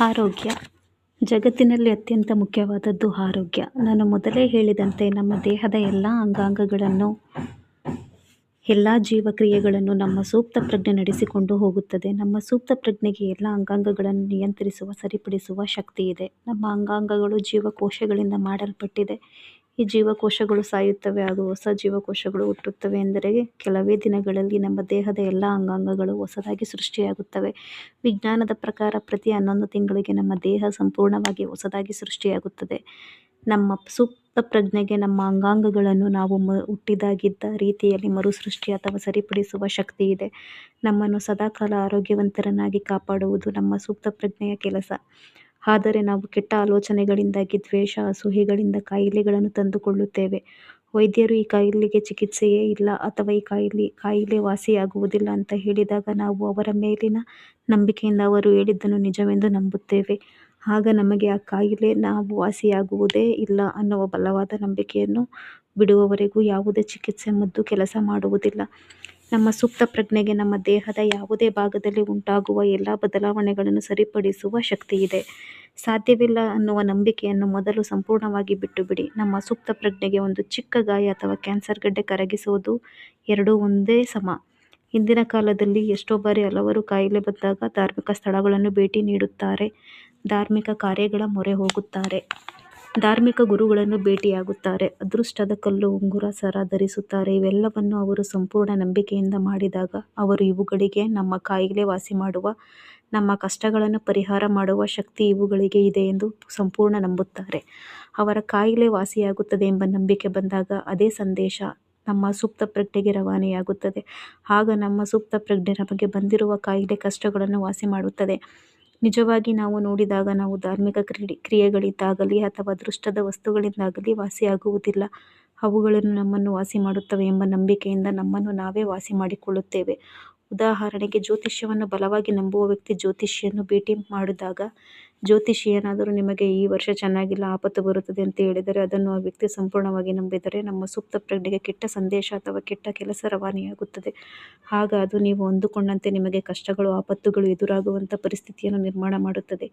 ಆರೋಗ್ಯ. ಜಗತ್ತಿನಲ್ಲಿ ಅತ್ಯಂತ ಮುಖ್ಯವಾದದ್ದು ಆರೋಗ್ಯ. ನಾನು ಮೊದಲೇ ಹೇಳಿದಂತೆ ನಮ್ಮ ದೇಹದ ಎಲ್ಲ ಅಂಗಾಂಗಗಳನ್ನು, ಎಲ್ಲ ಜೀವಕ್ರಿಯೆಗಳನ್ನು ನಮ್ಮ ಸೂಕ್ತ ಪ್ರಜ್ಞೆ ನಡೆಸಿಕೊಂಡು ಹೋಗುತ್ತದೆ. ನಮ್ಮ ಸೂಕ್ತ ಪ್ರಜ್ಞೆಗೆ ಎಲ್ಲ ಅಂಗಾಂಗಗಳನ್ನು ನಿಯಂತ್ರಿಸುವ, ಸರಿಪಡಿಸುವ ಶಕ್ತಿ ಇದೆ. ನಮ್ಮ ಅಂಗಾಂಗಗಳು ಜೀವಕೋಶಗಳಿಂದ ಮಾಡಲ್ಪಟ್ಟಿದೆ. ಈ ಜೀವಕೋಶಗಳು ಸಾಯುತ್ತವೆ ಹಾಗೂ ಹೊಸ ಜೀವಕೋಶಗಳು ಹುಟ್ಟುತ್ತವೆ ಎಂದರೆ ಕೆಲವೇ ದಿನಗಳಲ್ಲಿ ನಮ್ಮ ದೇಹದ ಎಲ್ಲ ಅಂಗಾಂಗಗಳು ಹೊಸದಾಗಿ ಸೃಷ್ಟಿಯಾಗುತ್ತವೆ. ವಿಜ್ಞಾನದ ಪ್ರಕಾರ ಪ್ರತಿ ಹನ್ನೊಂದು ತಿಂಗಳಿಗೆ ನಮ್ಮ ದೇಹ ಸಂಪೂರ್ಣವಾಗಿ ಹೊಸದಾಗಿ ಸೃಷ್ಟಿಯಾಗುತ್ತದೆ. ನಮ್ಮ ಸೂಕ್ತ ಪ್ರಜ್ಞೆಗೆ ನಮ್ಮ ಅಂಗಾಂಗಗಳನ್ನು ನಾವು ಹುಟ್ಟಿದಾಗಿದ್ದ ರೀತಿಯಲ್ಲಿ ಮರುಸೃಷ್ಟಿ ಅಥವಾ ಸರಿಪಡಿಸುವ ಶಕ್ತಿ ಇದೆ. ನಮ್ಮನ್ನು ಸದಾಕಾಲ ಆರೋಗ್ಯವಂತರನ್ನಾಗಿ ಕಾಪಾಡುವುದು ನಮ್ಮ ಸೂಕ್ತ ಪ್ರಜ್ಞೆಯ ಕೆಲಸ. ಆದರೆ ನಾವು ಕೆಟ್ಟ ಆಲೋಚನೆಗಳಿಂದಾಗಿ ದ್ವೇಷ, ಅಸೂಯೆಗಳಿಂದ ಕಾಯಿಲೆಗಳನ್ನು ತಂದುಕೊಳ್ಳುತ್ತೇವೆ. ವೈದ್ಯರು ಈ ಕಾಯಿಲೆಗೆ ಚಿಕಿತ್ಸೆಯೇ ಇಲ್ಲ ಅಥವಾ ಈ ಕಾಯಿಲೆ ಕಾಯಿಲೆ ವಾಸಿಯಾಗುವುದಿಲ್ಲ ಅಂತ ಹೇಳಿದಾಗ ನಾವು ಅವರ ಮೇಲಿನ ನಂಬಿಕೆಯಿಂದ ಅವರು ಹೇಳಿದ್ದನ್ನು ನಿಜವೆಂದು ನಂಬುತ್ತೇವೆ. ಆಗ ನಮಗೆ ಆ ಕಾಯಿಲೆ ನಾವು ವಾಸಿಯಾಗುವುದೇ ಇಲ್ಲ ಅನ್ನುವ ಬಲವಾದ ನಂಬಿಕೆಯನ್ನು ಬಿಡುವವರೆಗೂ ಯಾವುದೇ ಚಿಕಿತ್ಸೆ ಮದ್ದು ಕೆಲಸ ಮಾಡುವುದಿಲ್ಲ. ನಮ್ಮ ಸೂಕ್ತ ಪ್ರಜ್ಞೆಗೆ ನಮ್ಮ ದೇಹದ ಯಾವುದೇ ಭಾಗದಲ್ಲಿ ಉಂಟಾಗುವ ಎಲ್ಲ ಬದಲಾವಣೆಗಳನ್ನು ಸರಿಪಡಿಸುವ ಶಕ್ತಿ ಇದೆ. ಸಾಧ್ಯವಿಲ್ಲ ಅನ್ನುವ ನಂಬಿಕೆಯನ್ನು ಮೊದಲು ಸಂಪೂರ್ಣವಾಗಿ ಬಿಟ್ಟುಬಿಡಿ. ನಮ್ಮ ಸೂಕ್ತ ಪ್ರಜ್ಞೆಗೆ ಒಂದು ಚಿಕ್ಕ ಗಾಯ ಅಥವಾ ಕ್ಯಾನ್ಸರ್ ಗಡ್ಡೆ ಕರಗಿಸುವುದು ಎರಡೂ ಒಂದೇ ಸಮ. ಹಿಂದಿನ ಕಾಲದಲ್ಲಿ ಎಷ್ಟೋ ಬಾರಿ ಹಲವರು ಕಾಯಿಲೆ ಬಂದಾಗ ಧಾರ್ಮಿಕ ಸ್ಥಳಗಳನ್ನು ಭೇಟಿ ನೀಡುತ್ತಾರೆ, ಧಾರ್ಮಿಕ ಕಾರ್ಯಗಳ ಮೊರೆ ಹೋಗುತ್ತಾರೆ. ಧಾರ್ಮಿಕ ಗುರುಗಳನ್ನು ಭೇಟಿಯಾಗುತ್ತಾರೆ. ಅದೃಷ್ಟದ ಕಲ್ಲು, ಉಂಗುರ, ಸರ ಧರಿಸುತ್ತಾರೆ. ಇವೆಲ್ಲವನ್ನು ಅವರು ಸಂಪೂರ್ಣ ನಂಬಿಕೆಯಿಂದ ಮಾಡಿದಾಗ ಅವರು ಇವುಗಳಿಗೆ ನಮ್ಮ ಕಾಯಿಲೆ ವಾಸಿ ಮಾಡುವ, ನಮ್ಮ ಕಷ್ಟಗಳನ್ನು ಪರಿಹಾರ ಮಾಡುವ ಶಕ್ತಿ ಇವುಗಳಿಗೆ ಇದೆ ಎಂದು ಸಂಪೂರ್ಣ ನಂಬುತ್ತಾರೆ. ಅವರ ಕಾಯಿಲೆ ವಾಸಿಯಾಗುತ್ತದೆ ಎಂಬ ನಂಬಿಕೆ ಬಂದಾಗ ಅದೇ ಸಂದೇಶ ನಮ್ಮ ಸೂಕ್ತ ಪ್ರಜ್ಞೆಗೆ ರವಾನೆಯಾಗುತ್ತದೆ. ಆಗ ನಮ್ಮ ಸೂಕ್ತ ಪ್ರಜ್ಞೆ ನಮಗೆ ಬಂದಿರುವ ಕಾಯಿಲೆ, ಕಷ್ಟಗಳನ್ನು ವಾಸಿ ಮಾಡುತ್ತದೆ. ನಿಜವಾಗಿ ನಾವು ನೋಡಿದಾಗ ನಾವು ಧಾರ್ಮಿಕ ಕ್ರೀಡೆ ಕ್ರಿಯೆಗಳಿಂದಾಗಲಿ ಅಥವಾ ದೃಷ್ಟದ ವಸ್ತುಗಳಿಂದಾಗಲಿ ವಾಸಿಯಾಗುವುದಿಲ್ಲ. ಅವುಗಳನ್ನು ನಮ್ಮನ್ನು ವಾಸಿ ಮಾಡುತ್ತವೆ ಎಂಬ ನಂಬಿಕೆಯಿಂದ ನಮ್ಮನ್ನು ನಾವೇ ವಾಸಿ ಮಾಡಿಕೊಳ್ಳುತ್ತೇವೆ ಉದಾಹರಣೆಗೆ ಜ್ಯೋತಿಷ್ಯವನ್ನು ಬಲವಾಗಿ ನಂಬುವ ವ್ಯಕ್ತಿ ಜ್ಯೋತಿಷಿಯನ್ನು ಭೇಟಿ ಮಾಡಿದಾಗ ಜ್ಯೋತಿಷಿ ಏನಾದರೂ ನಿಮಗೆ ಈ ವರ್ಷ ಚೆನ್ನಾಗಿಲ್ಲ, ಆಪತ್ತು ಬರುತ್ತದೆ ಅಂತ ಹೇಳಿದರೆ ಅದನ್ನು ಆ ವ್ಯಕ್ತಿ ಸಂಪೂರ್ಣವಾಗಿ ನಂಬಿದರೆ ನಮ್ಮ ಸೂಕ್ತ ಪ್ರಜ್ಞೆಗೆ ಕೆಟ್ಟ ಸಂದೇಶ ಅಥವಾ ಕೆಟ್ಟ ಕೆಲಸ ರವಾನೆಯಾಗುತ್ತದೆ. ಆಗ ಅದು ನೀವು ಅಂದುಕೊಂಡಂತೆ ನಿಮಗೆ ಕಷ್ಟಗಳು, ಆಪತ್ತುಗಳು ಎದುರಾಗುವಂಥ ಪರಿಸ್ಥಿತಿಯನ್ನು ನಿರ್ಮಾಣ ಮಾಡುತ್ತದೆ.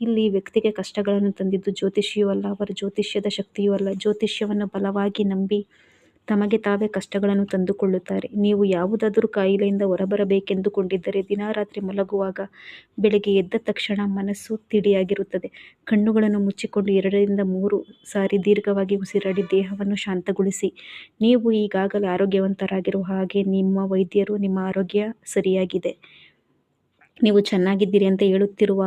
ಇಲ್ಲಿ ವ್ಯಕ್ತಿಗೆ ಕಷ್ಟಗಳನ್ನು ತಂದಿದ್ದು ಜ್ಯೋತಿಷಿಯೂ ಅಲ್ಲ, ಅವರ ಜ್ಯೋತಿಷ್ಯದ ಶಕ್ತಿಯೂ ಅಲ್ಲ. ಜ್ಯೋತಿಷ್ಯವನ್ನು ಬಲವಾಗಿ ನಂಬಿ ತಮಗೆ ತಾವೇ ಕಷ್ಟಗಳನ್ನು ತಂದುಕೊಳ್ಳುತ್ತಾರೆ. ನೀವು ಯಾವುದಾದರೂ ಕಾಯಿಲೆಯಿಂದ ಹೊರಬರಬೇಕೆಂದುಕೊಂಡಿದ್ದರೆ ದಿನ ರಾತ್ರಿ ಮಲಗುವಾಗ ಬೆಳಗ್ಗೆ ಎದ್ದ ತಕ್ಷಣ ಮನಸ್ಸು ತಿಳಿಯಾಗಿರುತ್ತದೆ ಕಣ್ಣುಗಳನ್ನು ಮುಚ್ಚಿಕೊಂಡು ಎರಡರಿಂದ ಮೂರು ಸಾರಿ ದೀರ್ಘವಾಗಿ ಉಸಿರಾಡಿ ದೇಹವನ್ನು ಶಾಂತಗೊಳಿಸಿ. ನೀವು ಈಗಾಗಲೇ ಆರೋಗ್ಯವಂತರಾಗಿರುವ ಹಾಗೆ ನಿಮ್ಮ ವೈದ್ಯರು ನಿಮ್ಮ ಆರೋಗ್ಯ ಸರಿಯಾಗಿದೆ. ನೀವು ಚೆನ್ನಾಗಿದ್ದೀರಿ ಅಂತ ಹೇಳುತ್ತಿರುವ